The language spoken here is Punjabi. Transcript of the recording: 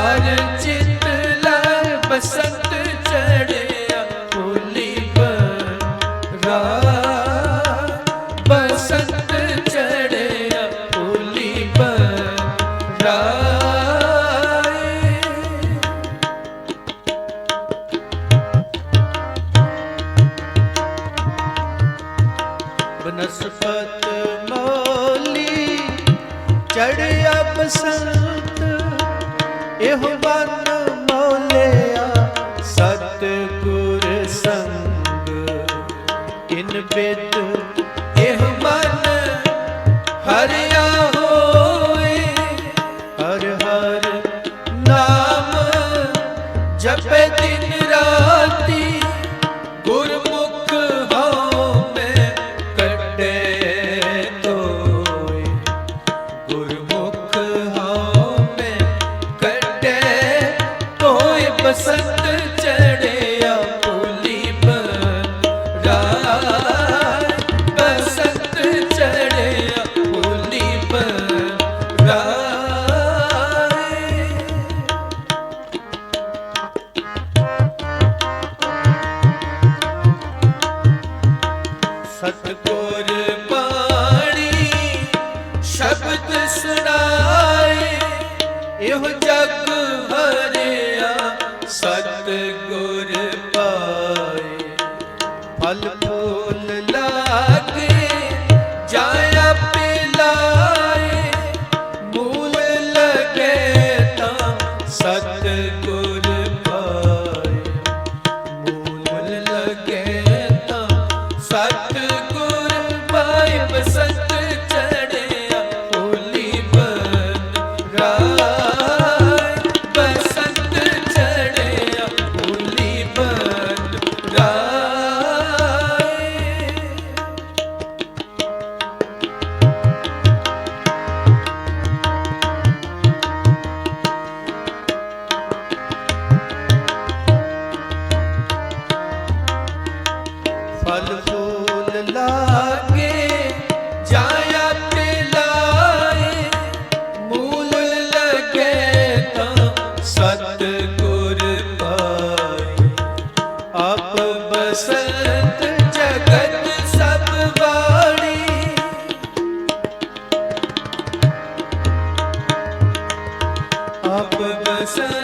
ਹਰ ਚਿਤ ਲਾਏ ਬਸੰਤ ਚੜਿਆ ਫੁੱਲੀ ਬਰਾ ਬਸੰਤ ਚੜਿਆ ਫੁੱਲੀ ਬਰਾ ਬਨਸਪਤ ਮੋਲੀ ਚੜਿਆ ਬਸੰਤ ਇਹੋ ਬਨ ਮੋਲਿਆ ਸਤ ਗੁਰ ਸੰਗ ਇਨ ਬਿਦ ਇਹੋ ਜਗ ਹਰਿਆ ਸਤਗੁਰ ਪਾਏ। ਫਲ ਫੂਲ ਲਾਗੇ ਜਾਇਆ ਪਿਲਾਏ ਮੂਲ ਲਗੇ ਤਾਂ ਸਤਗੁਰ ਪਾਏ। ਮੂਲ ਲਗੇ ਤਾਂ ਸਤਿਗੁਰ ਪਾਏ, ਬਸੰਤ ਫਲ ਫੂਲ ਲਾਗੇ ਜਾਇਆ ਪਿਲਾਏ ਮੂਲ ਲਗੇ ਤਾਂ ਸਤ ਗੁਰ ਪਾਏ। ਆਪ ਬਸੰਤ ਜਗਤ ਸਭ ਵਾੜੀ ਆਪ ਬਸੰਤ